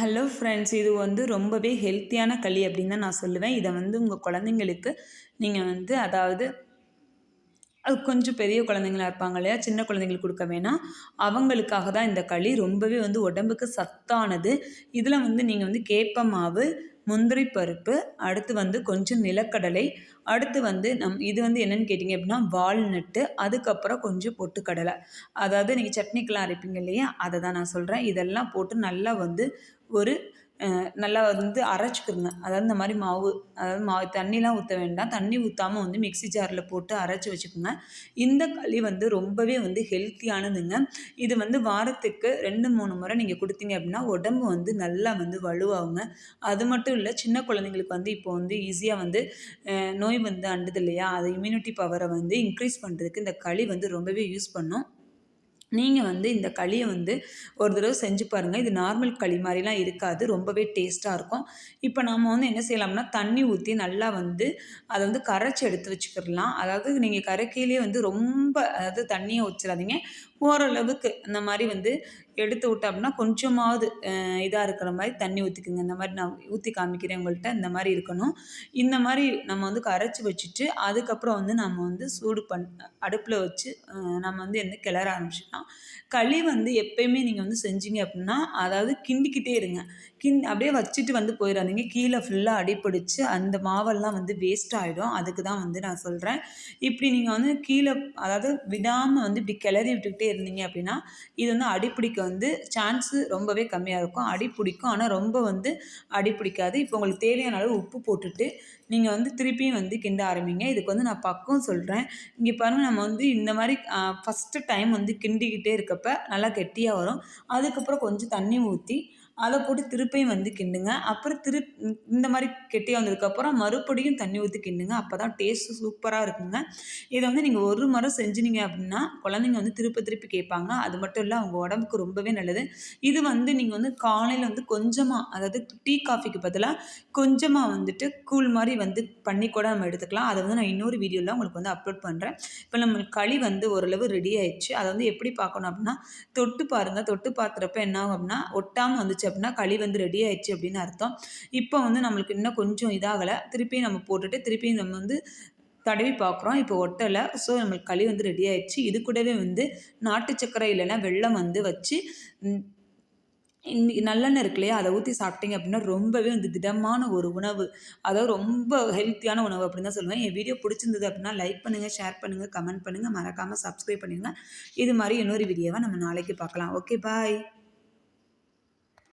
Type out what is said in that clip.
Hello friends இது வந்து ரொம்பவே ஹெல்த்தியான களி அப்படின்னு தான் நான் சொல்லுவேன். இதை வந்து உங்கள் குழந்தைங்களுக்கு நீங்கள் வந்து அதாவது அது கொஞ்சம் பெரிய குழந்தைங்களா இருப்பாங்க இல்லையா? சின்ன குழந்தைங்களுக்கு கொடுக்க வேணாம். அவங்களுக்காக தான் இந்த களி ரொம்பவே வந்து உடம்புக்கு சத்தானது. இதில் வந்து நீங்கள் வந்து கேப்ப மாவு முந்திரி பருப்பு அடுத்து வந்து கொஞ்சம் நிலக்கடலை அடுத்து வந்து நம் இது வந்து என்னென்னு கேட்டிங்க அப்படின்னா வால்நட்டு அதுக்கப்புறம் கொஞ்சம் பொட்டுக்கடலை. அதாவது நீங்கள் சட்னிக்கெலாம் அரைப்பீங்க இல்லையா? அதை தான் நான் சொல்கிறேன் இதெல்லாம் போட்டு நல்லா வந்து ஒரு நல்லா வந்து அரைச்சிக்கிருங்க. அதாவது இந்த மாதிரி மாவு அதாவது மாவு தண்ணிலாம் ஊற்ற வேண்டாம். தண்ணி ஊற்றாமல் வந்து மிக்சி ஜாரில் போட்டு அரைச்சி வச்சுக்கோங்க. இந்த களி வந்து ரொம்பவே வந்து ஹெல்த்தியானதுங்க. இது வந்து வாரத்துக்கு ரெண்டு மூணு முறை நீங்கள் கொடுத்தீங்க அப்படின்னா உடம்பு வந்து நல்லா வந்து வலுவாகுங்க. அது மட்டும் இல்லை சின்ன குழந்தைங்களுக்கு வந்து இப்போ வந்து ஈஸியாக வந்து நோய் வந்து அண்டுது இல்லையா? அது இம்யூனிட்டி பவரை வந்து இன்க்ரீஸ் பண்ணுறதுக்கு இந்த களி வந்து ரொம்பவே யூஸ் பண்ணும். நீங்கள் வந்து இந்த களியை வந்து ஒரு தடவை செஞ்சு பாருங்கள் இது நார்மல் களி மாதிரிலாம் இருக்காது. ரொம்பவே டேஸ்ட்டாக இருக்கும். இப்போ நம்ம வந்து என்ன செய்யலாம்னா தண்ணி ஊற்றி நல்லா வந்து அதை வந்து கரைச்சி எடுத்து வச்சுக்கிடலாம். அதாவது நீங்கள் கரைக்கையிலே வந்து ரொம்ப அதாவது தண்ணியை வச்சிடாதீங்க ஓரளவுக்கு இந்த மாதிரி வந்து எடுத்து விட்டோம் அப்படின்னா கொஞ்சமாவது இதாக இருக்கிற மாதிரி தண்ணி ஊற்றிக்குங்க இந்த மாதிரி நான் ஊற்றி காமிக்கிறேன் உங்கள்கிட்ட இந்த மாதிரி இருக்கணும். இந்த மாதிரி நம்ம வந்து கரைச்சி வச்சுட்டு அதுக்கப்புறம் வந்து நம்ம வந்து சூடு பண் அடுப்பில் வச்சு நம்ம வந்து எந்த கிளற ஆரம்பிச்சிடலாம் களி வந்து எப்பயுமே நீங்கள் வந்து செஞ்சீங்க அப்படின்னா அதாவது கிண்டிக்கிட்டே இருங்க. கிண் அப்படியே வச்சுட்டு வந்து போயிடாதீங்க கீழே ஃபுல்லாக அடிப்பிடிச்சு அந்த மாவெல்லாம் வந்து வேஸ்ட் ஆகிடும் அதுக்கு தான் வந்து நான் சொல்கிறேன் இப்படி நீங்கள் வந்து கீழே அதாவது விடாமல் வந்து இப்படி கிளறி விட்டுக்கிட்டே இருந்தீங்க அப்படின்னா இது வந்து அடிப்பிடிக்க வந்து சான்ஸு ரொம்பவே கம்மியாக இருக்கும். அடிப்பிடிக்கும். ஆனால் ரொம்ப வந்து அடிப்பிடிக்காது. இப்போ உங்களுக்கு தேவையான அளவு உப்பு போட்டுட்டு நீங்கள் வந்து திருப்பியும் வந்து கிண்ட ஆரம்பிங்க. இதுக்கு வந்து நான் பக்கம் சொல்கிறேன் இங்கே பாருங்கள் நம்ம வந்து இந்த மாதிரி ஃபஸ்ட்டு டைம் வந்து கிண்டிக்கிட்டே இருக்கப்போ நல்லா கெட்டியாக வரும். அதுக்கப்புறம் கொஞ்சம் தண்ணி ஊற்றி அதை போட்டு திருப்பியும் வந்து கிண்டுங்க. அப்புறம் திரு இந்த மாதிரி கெட்டி வந்ததுக்கப்புறம் மறுபடியும் தண்ணி ஊற்றி கிண்டுங்க. அப்போ தான் டேஸ்ட்டு சூப்பராக இருக்குங்க. இதை வந்து நீங்கள் ஒரு முறை செஞ்சுனீங்க அப்படின்னா குழந்தைங்க வந்து திருப்பி திருப்பி கேட்பாங்க. அது மட்டும் இல்லை அவங்க உடம்புக்கு ரொம்பவே நல்லது. இது வந்து நீங்கள் வந்து காலையில் வந்து கொஞ்சமாக அதாவது டீ காஃபிக்கு பதிலாக கொஞ்சமாக வந்துட்டு கூழ் மாதிரி வந்து பண்ணி கூட நம்ம எடுத்துக்கலாம். அதை வந்து நான் இன்னொரு வீடியோவில் உங்களுக்கு வந்து அப்லோட் பண்ணுறேன் இப்போ நம்ம களி வந்து ஓரளவு ரெடி ஆயிடுச்சு. அதை வந்து எப்படி பார்க்கணும் அப்படின்னா தொட்டு பாருங்கள் தொட்டு பார்க்குறப்ப என்ன ஆகும் அப்படின்னா ஒட்டாமல் வந்து வந்துச்சு அப்படின்னா களி வந்து ரெடி ஆயிடுச்சு அப்படின்னு அர்த்தம். இப்போ வந்து நம்மளுக்கு இன்னும் கொஞ்சம் இதாகலை. திருப்பியும் நம்ம போட்டுட்டு திருப்பியும் நம்ம வந்து தடவி பார்க்குறோம். இப்போ ஒட்டலை. ஸோ நம்மளுக்கு களி வந்து ரெடி ஆயிடுச்சு. இது கூடவே வந்து நாட்டு சக்கரை இல்லைன்னா வெள்ளம் வந்து வச்சு இன்னைக்கு நல்லெண்ணெய் இருக்கு இல்லையா? அதை ஊற்றி சாப்பிட்டீங்க அப்படின்னா ரொம்பவே வந்து திடமான ஒரு உணவு. அதாவது ரொம்ப ஹெல்த்தியான உணவு அப்படின்னு தான் சொல்லுவேன். என் வீடியோ பிடிச்சிருந்தது அப்படின்னா லைக் பண்ணுங்கள் ஷேர் பண்ணுங்கள் கமெண்ட் பண்ணுங்கள் மறக்காமல் சப்ஸ்கிரைப் பண்ணுங்கள் இது மாதிரி இன்னொரு வீடியோவை நம்ம நாளைக்கு பார்க்கலாம். Okay bye